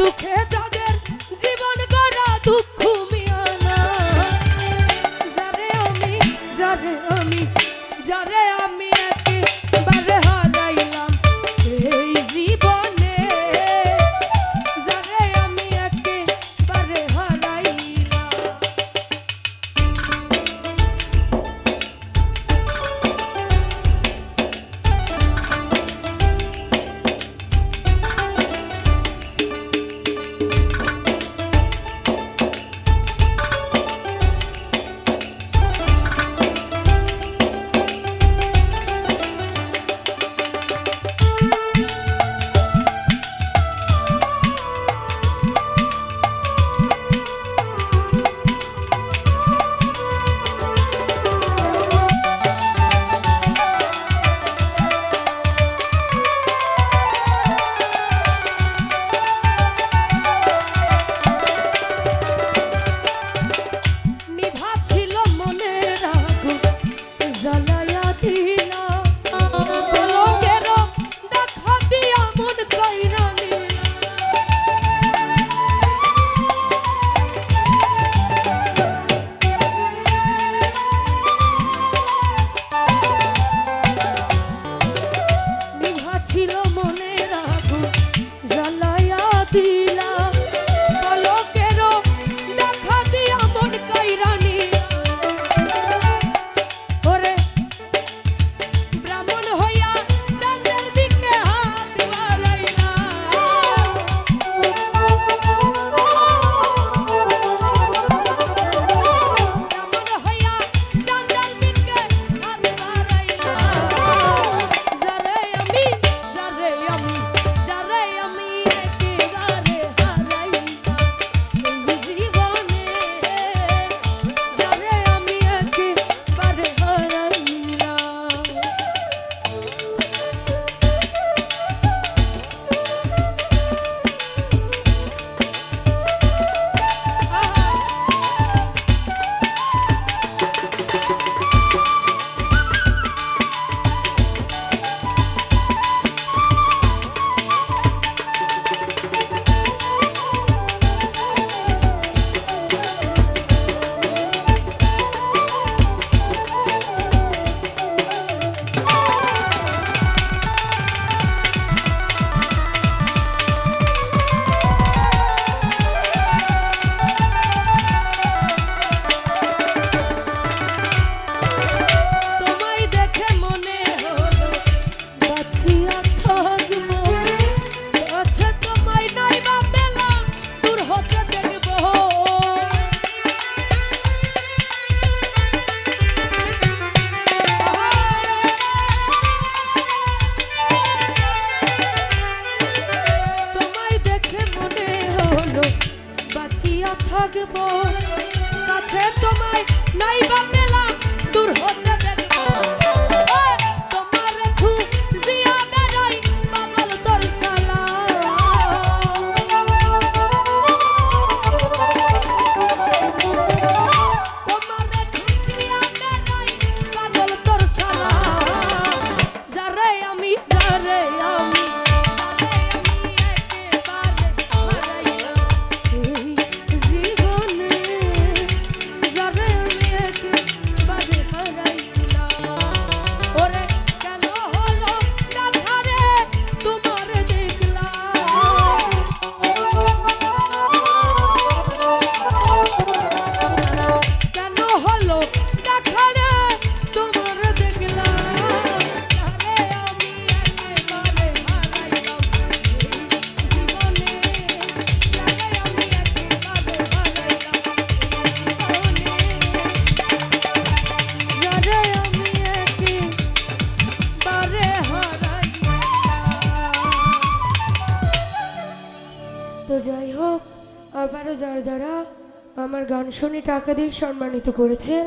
do que da আবারও যারা যারা আমার গান শুনে টাকা দিয়ে সম্মানিত করেছেন